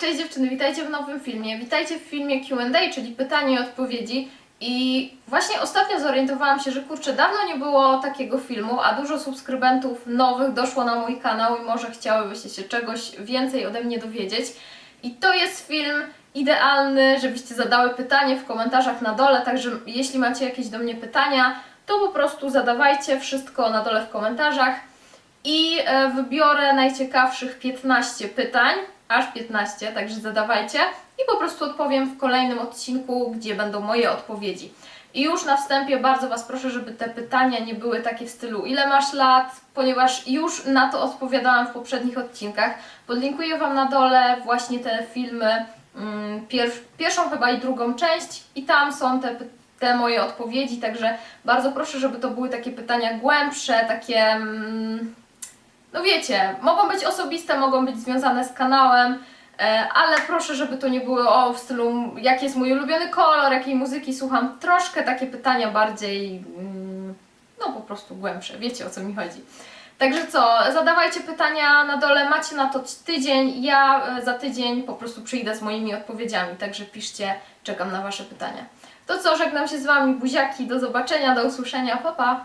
Cześć dziewczyny, witajcie w nowym filmie. Witajcie w filmie Q&A, czyli pytanie i odpowiedzi. I właśnie ostatnio zorientowałam się, że kurczę, dawno nie było takiego filmu, a dużo subskrybentów nowych doszło na mój kanał i może chciałybyście się czegoś więcej ode mnie dowiedzieć. I to jest film idealny, żebyście zadały pytanie w komentarzach na dole, także jeśli macie jakieś do mnie pytania, to po prostu zadawajcie wszystko na dole w komentarzach i e, wybiorę najciekawszych 15 pytań, aż 15, także zadawajcie i po prostu odpowiem w kolejnym odcinku, gdzie będą moje odpowiedzi. I już na wstępie bardzo Was proszę, żeby te pytania nie były takie w stylu ile masz lat, ponieważ już na to odpowiadałam w poprzednich odcinkach. Podlinkuję Wam na dole właśnie te filmy, mm, pier pierwszą chyba i drugą część i tam są te te moje odpowiedzi, także bardzo proszę, żeby to były takie pytania głębsze, takie, mm, no wiecie, mogą być osobiste, mogą być związane z kanałem, e, ale proszę, żeby to nie było o w stylu, jaki jest mój ulubiony kolor, jakiej muzyki słucham, troszkę takie pytania bardziej, mm, no po prostu głębsze, wiecie o co mi chodzi. Także co, zadawajcie pytania na dole, macie na to tydzień, ja e, za tydzień po prostu przyjdę z moimi odpowiedziami, także piszcie, czekam na Wasze pytania. To co, żegnam się z Wami, buziaki, do zobaczenia, do usłyszenia, pa pa!